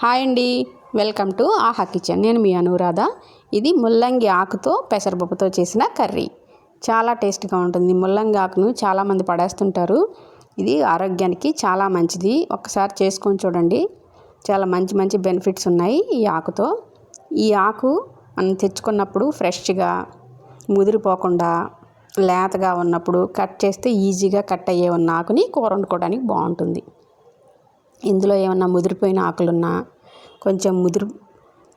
Hi అండి. Welcome to Aha kitchen. నేను మీ అనురాధ. ఇది ముల్లంగి ఆకుతో పెసరపప్పుతో చేసిన కర్రీ. చాలా టేస్ట్గా ఉంటుంది. ముల్లంగి ఆకును చాలామంది పడేస్తుంటారు. ఇది ఆరోగ్యానికి చాలా మంచిది. ఒకసారి చేసుకొని చూడండి. చాలా మంచి మంచి బెనిఫిట్స్ ఉన్నాయి ఈ ఆకుతో. ఈ ఆకు మనం తెచ్చుకున్నప్పుడు ఫ్రెష్గా ముదిరిపోకుండా లేతగా ఉన్నప్పుడు కట్ చేస్తే ఈజీగా కట్ అయ్యే ఉన్న ఆకుని కూర వండుకోవడానికి బాగుంటుంది. ఇందులో ఏమన్నా ముదిరిపోయిన ఆకులున్నా కొంచెం ముదిరి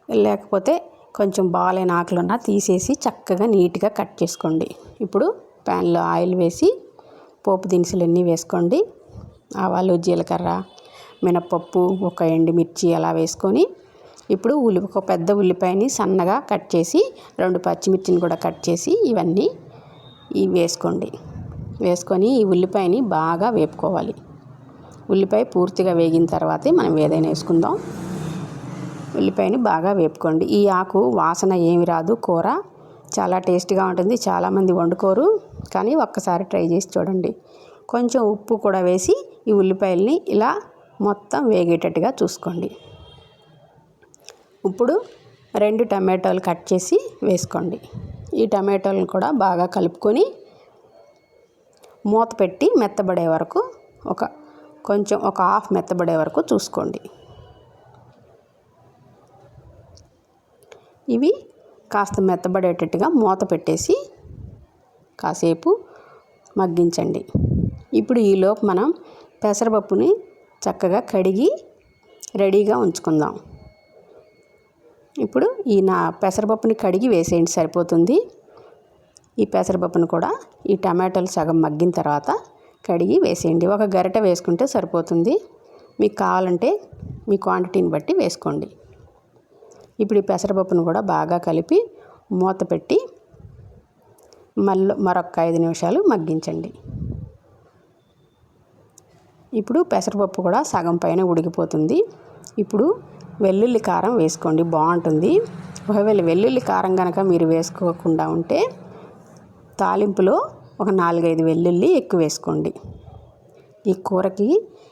లేకపోతే కొంచెం బాగాలేని ఆకులున్నా తీసేసి చక్కగా నీట్గా కట్ చేసుకోండి. ఇప్పుడు ప్యాన్లో ఆయిల్ వేసి పోపు దినుసులు అన్నీ వేసుకోండి. ఆవాలు జీలకర్ర మినప్పప్పు ఒక ఎండుమిర్చి అలా వేసుకొని ఇప్పుడు ఉల్లి ఒక పెద్ద ఉల్లిపాయని సన్నగా కట్ చేసి రెండు పచ్చిమిర్చిని కూడా కట్ చేసి ఇవన్నీ ఇవి వేసుకోండి. వేసుకొని ఈ ఉల్లిపాయని బాగా వేపుకోవాలి. ఉల్లిపాయ పూర్తిగా వేగిన తర్వాతే మనం ఏదైనా వేసుకుందాం. ఉల్లిపాయని బాగా వేపుకోండి. ఈ ఆకు వాసన ఏమి రాదు కూర చాలా టేస్టీగా ఉంటుంది చాలామంది వండుకోరు కానీ ఒక్కసారి ట్రై చేసి చూడండి. కొంచెం ఉప్పు కూడా వేసి ఈ ఉల్లిపాయల్ని ఇలా మొత్తం వేగేటట్టుగా చూసుకోండి. ఇప్పుడు రెండు టమాటోలు కట్ చేసి వేసుకోండి. ఈ టమాటోలను కూడా బాగా కలుపుకొని మూత పెట్టి మెత్తబడే వరకు ఒక కొంచెం ఒక హాఫ్ మెత్తబడే వరకు చూసుకోండి. ఇవి కాస్త మెత్తబడేటట్టుగా మూత పెట్టేసి కాసేపు మగ్గించండి. ఇప్పుడు ఈలోపు మనం పెసరపప్పుని చక్కగా కడిగి రెడీగా ఉంచుకుందాం. ఇప్పుడు ఈ నా పెసరపప్పుని కడిగి వేసేయండి సరిపోతుంది. ఈ పెసరపప్పును కూడా ఈ టమాటాలు సగం మగ్గిన తర్వాత కడిగి వేసేయండి. ఒక గరిట వేసుకుంటే సరిపోతుంది. మీకు కావాలంటే మీ క్వాంటిటీని బట్టి వేసుకోండి. ఇప్పుడు ఈ పెసరపప్పును కూడా బాగా కలిపి మూత పెట్టి మళ్ళీ మరొక ఐదు నిమిషాలు మగ్గించండి. ఇప్పుడు పెసరపప్పు కూడా సగం పైన ఉడికిపోతుంది. ఇప్పుడు వెల్లుల్లి కారం వేసుకోండి. బాగుంటుంది. ఒకవేళ వెల్లుల్లి కారం కనుక మీరు వేసుకోకుండా ఉంటే తాలింపులో ఒక నాలుగైదు వెల్లుల్లి ఎక్కువ వేసుకోండి. ఈ కూరకి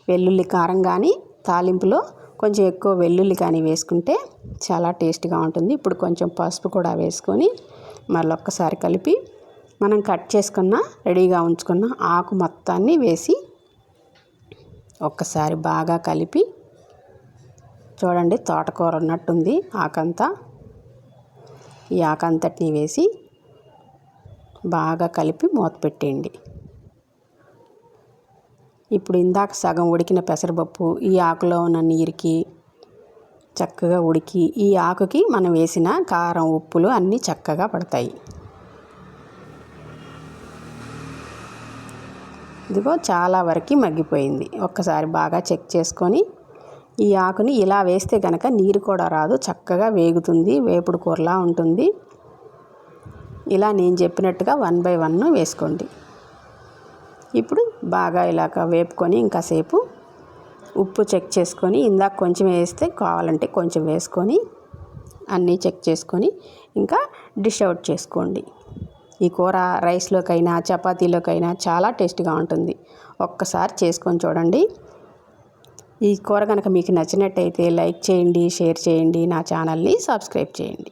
వెల్లుల్లి కారం కానీ తాలింపులో కొంచెం ఎక్కువ వెల్లుల్లి కానీ వేసుకుంటే చాలా టేస్ట్గా ఉంటుంది. ఇప్పుడు కొంచెం పసుపు కూడా వేసుకొని మళ్ళీ ఒక్కసారి కలిపి మనం కట్ చేసుకున్న రెడీగా ఉంచుకున్న ఆకు మొత్తాన్ని వేసి ఒక్కసారి బాగా కలిపి చూడండి తోటకూర ఉన్నట్టుంది ఆకంతా. ఈ ఆకంతటిని వేసి బాగా కలిపి మూత పెట్టేయండి. ఇప్పుడు ఇందాక సగం ఉడికిన పెసరపప్పు ఈ ఆకులో ఉన్న నీరుకి చక్కగా ఉడికి ఈ ఆకుకి మనం వేసిన కారం ఉప్పులు అన్నీ చక్కగా పడతాయి. ఇదిగో చాలా వరకు మగ్గిపోయింది. ఒక్కసారి బాగా చెక్ చేసుకొని ఈ ఆకుని ఇలా వేస్తే కనుక నీరు కూడా రాదు. చక్కగా వేగుతుంది వేపుడు కూరలా ఉంటుంది. ఇలా నేను చెప్పినట్టుగా వన్ బై వన్ వేసుకోండి. ఇప్పుడు బాగా ఇలాగ వేపుకొని ఇంకాసేపు ఉప్పు చెక్ చేసుకొని ఇందాక కొంచెం వేస్తే కావాలంటే కొంచెం వేసుకొని అన్నీ చెక్ చేసుకొని ఇంకా డిష్ అవుట్ చేసుకోండి. ఈ కూర రైస్లోకైనా చపాతీలోకైనా చాలా టేస్ట్గా ఉంటుంది. ఒక్కసారి చేసుకొని చూడండి. ఈ కూర కనుక మీకు నచ్చినట్టయితే లైక్ చేయండి షేర్ చేయండి నా ఛానల్ని సబ్స్క్రైబ్ చేయండి.